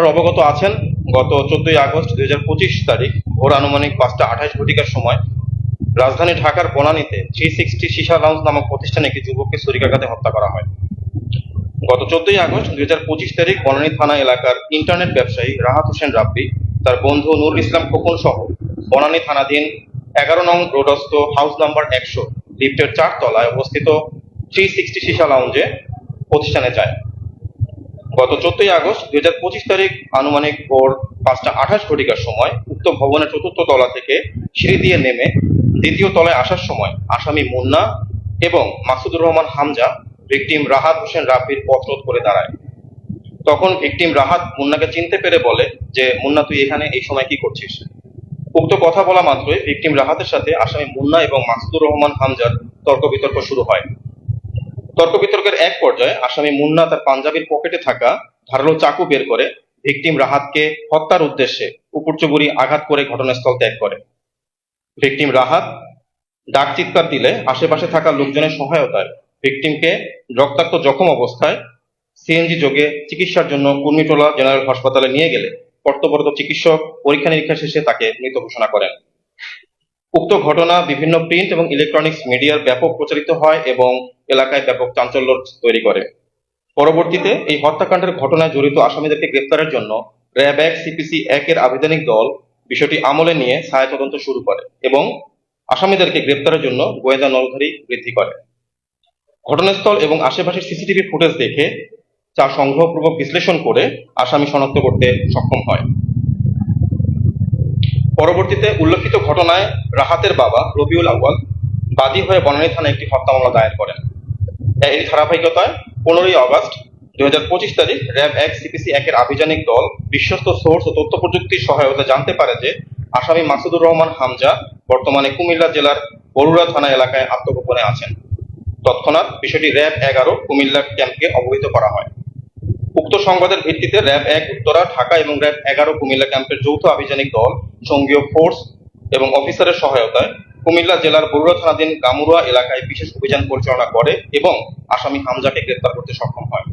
আপনারা অবগত আছেন, গত চোদ্দই আগস্ট দুই হাজার পঁচিশ তারিখ ভোর আনুমানিক পাঁচটা আঠাশ ঘটিকার সময় রাজধানী ঢাকার বনানীতে থ্রি সিক্সটি সীসা লাউন্স নামক প্রতিষ্ঠানে একটি যুবককে ছুরিকাঘাতে হত্যা করা হয়। গত চোদ্দই আগস্ট দুই হাজার পঁচিশ তারিখ বনানী থানা এলাকার ইন্টারনেট ব্যবসায়ী রাহাত হোসেন রাব্বি, তার বন্ধু নুরুল ইসলাম খোকন সহ বনানী থানাধীন এগারো নং রোডস্থ হাউস নাম্বার একশো, লিফটের চার তলায় অবস্থিত থ্রি সিক্সটি সীসা লাউঞ্জে প্রতিষ্ঠানে যায়। গত চোদ্দই আগস্ট দুই হাজার পঁচিশ তারিখ আনুমানিক ভোর পাঁচটা আঠাশ ঘটিকার সময় উক্ত ভবনের চতুর্থ তলা থেকে সিঁড়ি দিয়ে নেমে দ্বিতীয় তলায় আসার সময় আসামি মুন্না এবং মাসুদুর রহমান হামজা ভিকটিম রাহাত হোসেন রাব্বির পথরোধ করে দাঁড়ায়। তখন ভিকটিম রাহাত মুন্নাকে চিনতে পেরে বলে যে, মুন্না, তুই এখানে এই সময় কি করছিস? উক্ত কথা বলা মাত্রই ভিকটিম রাহাতের সাথে আসামি মুন্না এবং মাসুদুর রহমান হামজার তর্ক বিতর্ক শুরু হয়। তর্ক বিতর্কের এক পর্যায়ে আসামি মুন্না তার পাঞ্জাবির পকেটে থাকা ধারালো চাকু বের করে ভিকটিম রাহাতকে হত্যার উদ্দেশ্যে উপরচুবুরি আঘাত করে ঘটনাস্থল ত্যাগ করে। ভিকটিম রাহাত ডাক চিৎকার দিলে আশেপাশে থাকা লোকজনের সহায়তায় ভিকটিমকে রক্তাক্ত জখম অবস্থায় সিএনজি যোগে চিকিৎসার জন্য কুর্মিটোলা জেনারেল হাসপাতালে নিয়ে গেলে কর্তব্যরত চিকিৎসক পরীক্ষা নিরীক্ষা শেষে তাকে মৃত ঘোষণা করেন। উক্ত ঘটনা বিভিন্ন প্রিন্ট এবং ইলেকট্রনিক্স মিডিয়ার ব্যাপক প্রচারিত হয় এবং এলাকায় ব্যাপক চাঞ্চল্য তৈরি করে। পরবর্তীতে এই হত্যাকাণ্ডের ঘটনায় জড়িত আসামিদেরকে গ্রেপ্তারের জন্য র্যাব এক সিপিসি একের আবেদনিক দল বিষয়টি আমলে নিয়ে ছায়া তদন্ত শুরু করে এবং আসামিদেরকে গ্রেপ্তারের জন্য গোয়েন্দা নলধারী বৃদ্ধি করে। ঘটনাস্থল এবং আশেপাশের সিসিটিভি ফুটেজ দেখে যা সংগ্রহপূর্বক বিশ্লেষণ করে আসামি শনাক্ত করতে সক্ষম হয়। পরবর্তীতে উল্লেখিত ঘটনায় রাহাতের বাবা রবিউল আউয়াল বাদী হয়ে বনানী থানায় একটি হত্যা মামলা দায়ের করেন। এর ধারাবাহিকতায় পনেরোই আগস্ট দুই হাজার পঁচিশ তারিখ র্যাব এক সিপিসি একের আভিযানিক দল বিশ্বস্ত সোর্স ও তথ্য প্রযুক্তির সহায়তা জানতে পারে যে আসামি মাসুদুর রহমান হামজা বর্তমানে কুমিল্লা জেলার বরুড়া থানা এলাকায় আত্মগোপনে আছেন। তৎক্ষণাৎ বিষয়টি র্যাব এগারো কুমিল্লা ক্যাম্পকে অবহিত করা হয়। উক্ত সংবাদের ভিত্তিতে র্যাব এক উত্তরা, ঢাকা এবং র্যাব এগারো কুমিল্লা ক্যাম্পের যৌথ আভিযানিক দল সঙ্গীয় ফোর্স এবং অফিসারের সহায়তায় কুমিল্লা জেলার বরুড়া থানাধীন গামুরা এলাকায় বিশেষ অভিযান পরিচালনা করে এবং আসামি হামজাকে গ্রেপ্তার করতে সক্ষম হয়।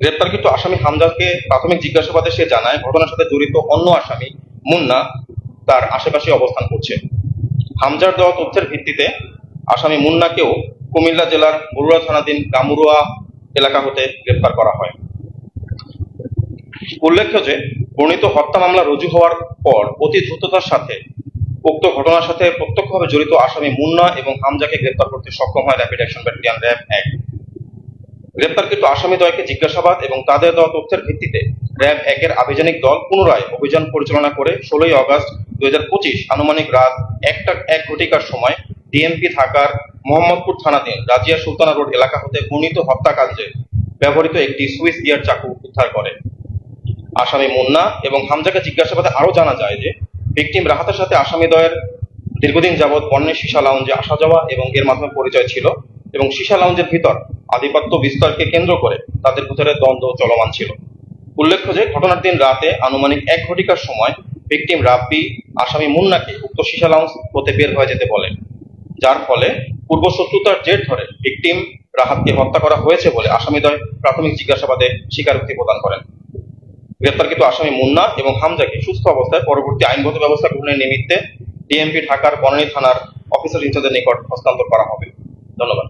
গ্রেপ্তারকৃত আসামি হামজাকে প্রাথমিক জিজ্ঞাসাবাদে সে জানায়, ঘটনার সাথে জড়িত অন্য আসামি মুন্না তার আশেপাশে অবস্থান করছে। হামজার দেওয়া তথ্যের ভিত্তিতে আসামি মুন্নাকেও কুমিল্লা জেলার বরুড়া থানাধীন গামুরুয়া এলাকা হতে গ্রেপ্তার করা হয়। উল্লেখ্য যে, বর্ণিত হত্যা মামলা রুজু হওয়ার পর অতি দ্রুততার সাথে উক্ত ঘটনার সাথে প্রত্যক্ষভাবে জড়িত আসামি মুন্না এবং হামজাকে গ্রেপ্তার করতে সক্ষম হয় র্যাপিড অ্যাকশন ব্যাটালিয়ন র্যাব এক। গ্রেপ্তারকৃত আসামি দ্বয়কে জিজ্ঞাসাবাদ এবং তাদের দেওয়া তথ্যের ভিত্তিতে র্যাব একের আভিযানিক দল পুনরায় অভিযান পরিচালনা করে ষোলোই আগস্ট দুই হাজার পঁচিশ আনুমানিক রাত একটা এক ঘটিকার সময় ডিএমপি ঢাকার মোহাম্মদপুর থানাধীন রাজিয়া সুলতানা রোড এলাকা হতে বর্ণিত হত্যাকাণ্ডে ব্যবহৃত একটি সুইস গিয়ার চাকু উদ্ধার করে। আসামি মুন্না এবং হামজাকে জিজ্ঞাসাবাদে আরও জানা যায় যে ভিকটিম রাহাতের সাথে আসামি দ্বয়ের দীর্ঘদিন যাবৎ বন্যের সীসা লাউঞ্জে আসা যাওয়া এবং এর মাধ্যমে পরিচয় ছিল এবং সীসা লাউঞ্জের ভিতর আধিপত্য বিস্তারকে কেন্দ্র করে তাদের ভিতরে দ্বন্দ্ব চলমান ছিল। উল্লেখ্য যে, ঘটনার দিন রাতে আনুমানিক এক ঘটিকার সময় ভিকটিম রাব্বি আসামি মুন্নাকে উক্ত সীসা লাউঞ্জ হতে বের হয়ে যেতে বলে যার ফলে পূর্ব শত্রুতার জের ধরে ভিকটিম রাহাতকে হত্যা করা হয়েছে বলে আসামিদ্বয় প্রাথমিক জিজ্ঞাসাবাদে স্বীকারোক্তি প্রদান করেন। গ্রেপ্তারকৃত আসামি মুন্না এবং হামজাকে সুস্থ অবস্থায় পরবর্তী আইনগত ব্যবস্থা গ্রহণের নিমিত্তে ডিএমপি ঢাকার বনানী থানার অফিসার ইনচার্জের নিকট হস্তান্তর করা হবে। ধন্যবাদ।